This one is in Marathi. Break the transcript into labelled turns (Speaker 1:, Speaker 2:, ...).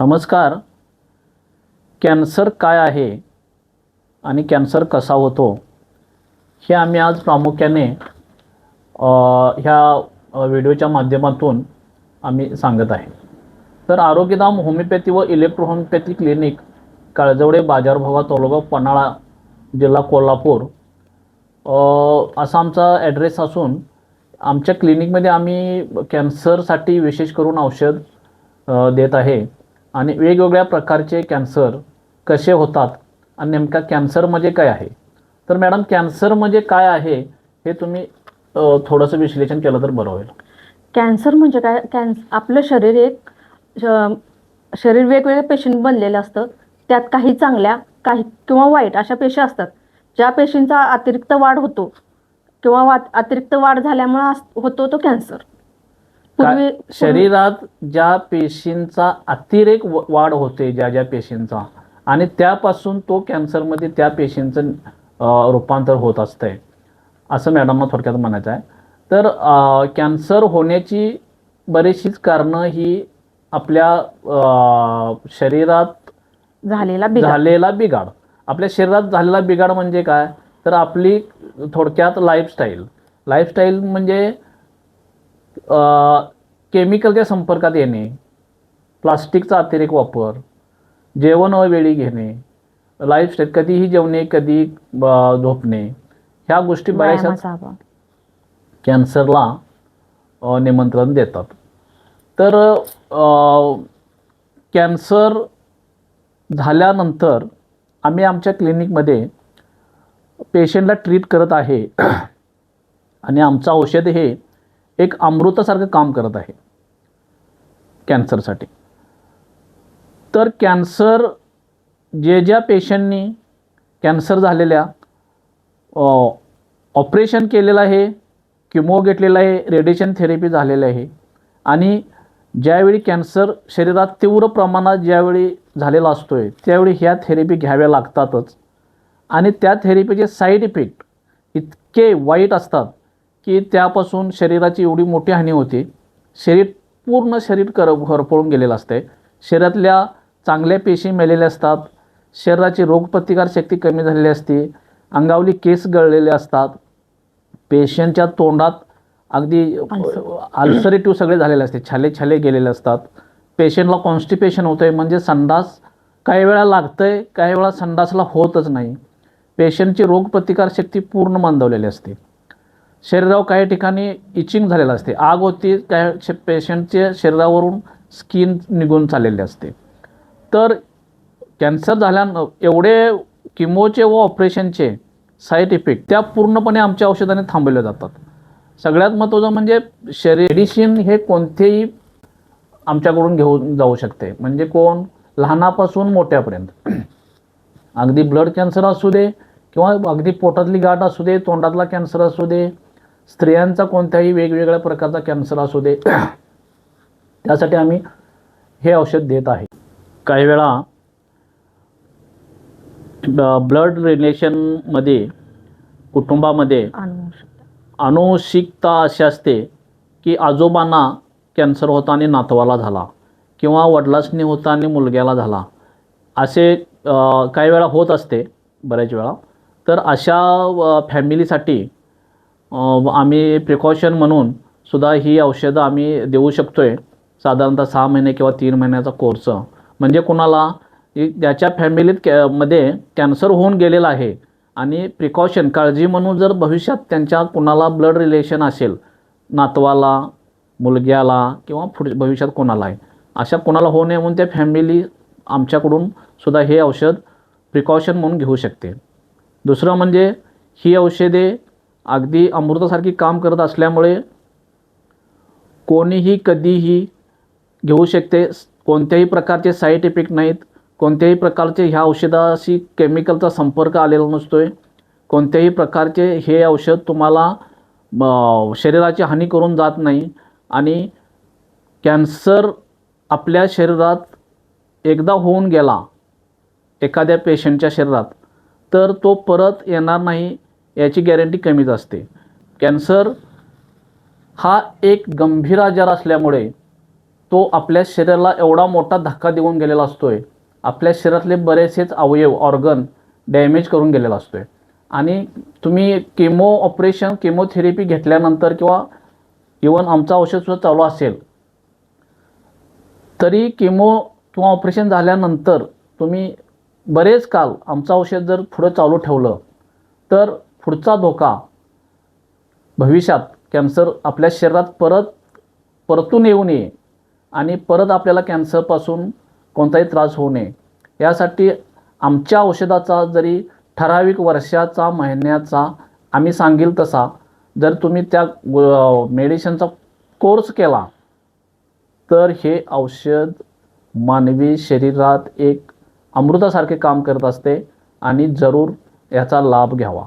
Speaker 1: नमस्कार. कॅन्सर काय आहे आणि कॅन्सर कसा होतो हे आम्ही आज प्रामुख्याने ह्या व्हिडिओच्या माध्यमातून आम्ही सांगत आहे. तर आरोग्यधाम होमिओपॅथी व इलेक्ट्रोहोमिओपॅथी क्लिनिक काळजवडे बाजारभवा तालुका पन्हाळा जिल्हा कोल्हापूर असा आमचा ॲड्रेस असून आमच्या क्लिनिकमध्ये आम्ही कॅन्सरसाठी विशेष करून औषध देत आहे. आणि वेगवेगळ्या प्रकारचे कॅन्सर कसे होतात आणि नेमका कॅन्सर म्हणजे काय आहे? तर मॅडम कॅन्सर म्हणजे काय आहे हे तुम्ही थोडंसं विश्लेषण केलं तर बरं होईल.
Speaker 2: कॅन्सर म्हणजे काय? कॅन्स आपलं शरीर एक श- शरीर वेगवेगळे पेशींट बनलेलं असतं. त्यात काही चांगल्या काही किंवा वाईट अशा पेशी असतात. ज्या पेशींचा अतिरिक्त वाढ होतो किंवा वा अतिरिक्त वाढ झाल्यामुळे अस- होतो तो कॅन्सर. पूर्वी
Speaker 1: शरीरात ज्या पेशींचा अतिरेक वाढ होते ज्या ज्या पेशींचा आणि त्यापासून तो कॅन्सरमध्ये त्या पेशींचं रूपांतर होत असतंय. असं मॅडमना थोडक्यात म्हणायचं आहे. तर कॅन्सर होण्याची बरीचशीच कारणं ही आपल्या शरीरात
Speaker 2: झालेला
Speaker 1: झालेला बिघाड. आपल्या शरीरात झालेला बिघाड म्हणजे काय? तर आपली थोडक्यात लाईफस्टाईल लाईफस्टाईल म्हणजे केमिकलच्या संपर्कात येणे प्लास्टिकचा अतिरेक वापर जेवण अवेळी घेणे लाईफस्टाईल कधीही जेवणे कधी झोपणे ह्या गोष्टी बऱ्याचशा कॅन्सरला निमंत्रण देतात. तर कॅन्सर झाल्यानंतर आम्ही आमच्या क्लिनिकमध्ये पेशंटला ट्रीट करत आहे. आणि आमचं औषध हे एक अमृतासारखं काम करत आहे. कॅन्सरसाठी तर कॅन्सर जे ज्या पेशंटनी कॅन्सर झालेल्या ऑपरेशन केलेलं आहे किमो घेतलेला आहे रेडिएशन थेरपी झालेलं आहे आणि ज्यावेळी कॅन्सर शरीरात तीव्र प्रमाणात ज्यावेळी झालेला असतो आहे त्यावेळी ह्या थेरपी घ्याव्या लागतातच. आणि त्या थेरपीचे साईड इफेक्ट इतके वाईट असतात की त्यापासून शरीराची एवढी मोठी हानी होते. शरीर पूर्ण शरीर कर होरपळून गेलेलं असते शरीरातल्या चांगल्या पेशी मेलेल्या असतात. शरीराची रोगप्रतिकारशक्ती कमी झालेली असते. अंगावली केस गळलेले असतात. पेशंटच्या तोंडात अगदी अल्सरेटिव्ह सगळे झालेले असते. छाले छाले गेलेले असतात. पेशंटला कॉन्स्टिपेशन होतं आहे म्हणजे संडास काही वेळा लागतं आहे काही वेळा संडासला होतच नाही. पेशंटची रोगप्रतिकारशक्ती पूर्ण मंदावलेली असते. शरीरावर काही ठिकाणी इचिंग झालेलं असते. आग होती काय पेशंटच्या शरीरावरून स्किन निघून चाललेली असते. तर कॅन्सर झाल्यानं एवढे किमोचे व ऑपरेशनचे साईड इफेक्ट त्या पूर्णपणे आमच्या औषधाने थांबवल्या जातात. सगळ्यात महत्त्वाचं म्हणजे शरीर मेडिसिन हे कोणतेही आमच्याकडून घेऊन जाऊ शकते. म्हणजे कोण? लहानापासून मोठ्यापर्यंत. अगदी ब्लड कॅन्सर असू दे किंवा अगदी पोटातली गाठ असू दे तोंडातला कॅन्सर असू दे स्त्रियांचा कोणत्याही वेगवेगळ्या प्रकारचा कॅन्सर असू दे त्यासाठी आम्ही हे औषध देत आहे काही वेळा ब्लड रिलेशनमध्ये कुटुंबामध्ये
Speaker 2: अनुवंशिकता.
Speaker 1: अशी असते की आजोबांना कॅन्सर होता आणि नातवाला झाला किंवा वडिलासनी होता आणि मुलग्याला झाला असे काही वेळा होत असते बऱ्याच वेळा तर अशा फॅमिलीसाठी आम्ही प्रिकॉशन म्हणून सुद्धा ही औषधं आम्ही देऊ शकतो आहे साधारणतः सहा महिने किंवा तीन महिन्याचा कोर्स म्हणजे कुणाला त्याच्या फॅमिलीत कॅ मध्ये कॅन्सर होऊन गेलेला आहे आणि प्रिकॉशन काळजी म्हणून जर भविष्यात त्यांच्या कुणाला ब्लड रिलेशन असेल नातवाला मुलग्याला किंवा पुढ भविष्यात कोणाला आहे अशा कोणाला होऊ नये म्हणून त्या फॅमिली आमच्याकडून सुद्धा हे औषध प्रिकॉशन म्हणून घेऊ शकते. दुसरं म्हणजे ही औषधे अगदी अमृतासारखी काम करत असल्यामुळे कोणीही कधीही घेऊ शकते. कोणत्याही प्रकारचे साईड इफेक्ट नाहीत. कोणत्याही प्रकारचे ह्या औषधाशी केमिकलचा संपर्क आलेला नसतो आहे कोणत्याही प्रकारचे हे औषध तुम्हाला शरीराची हानी करून जात नाही. आणि कॅन्सर आपल्या शरीरात एकदा होऊन गेला एखाद्या पेशंटच्या शरीरात तर तो परत येणार नाही. याची गॅरंटी कमीच असते. कॅन्सर हा एक गंभीर आजार असल्यामुळे तो आपल्या शरीराला एवढा मोठा धक्का देऊन गेलेला असतोय. आपल्या शरीरातले बरेचसेच अवयव ऑर्गन डॅमेज करून गेलेला असतो आहे आणि तुम्ही केमो ऑपरेशन केमोथेरपी घेतल्यानंतर किंवा इवन आमचं औषधसुद्धा चालू असेल तरी केमो किंवा ऑपरेशन झाल्यानंतर तुम्ही बरेच काल आमचं औषध जर पुढं चालू ठेवलं तर पुढचा धोका भविष्यात कॅन्सर आपल्या शरीरात परत परतून येऊ नये आणि परत आपल्याला कॅन्सरपासून कोणताही त्रास होऊ नये. यासाठी आमच्या औषधाचा जरी ठराविक वर्षाचा महिन्याचा आम्ही सांगेल तसा जर तुम्ही त्या मेडिसिनचा कोर्स केला तर हे औषध मानवी शरीरात एक अमृतासारखे काम करत असते आणि जरूर याचा लाभ घ्यावा.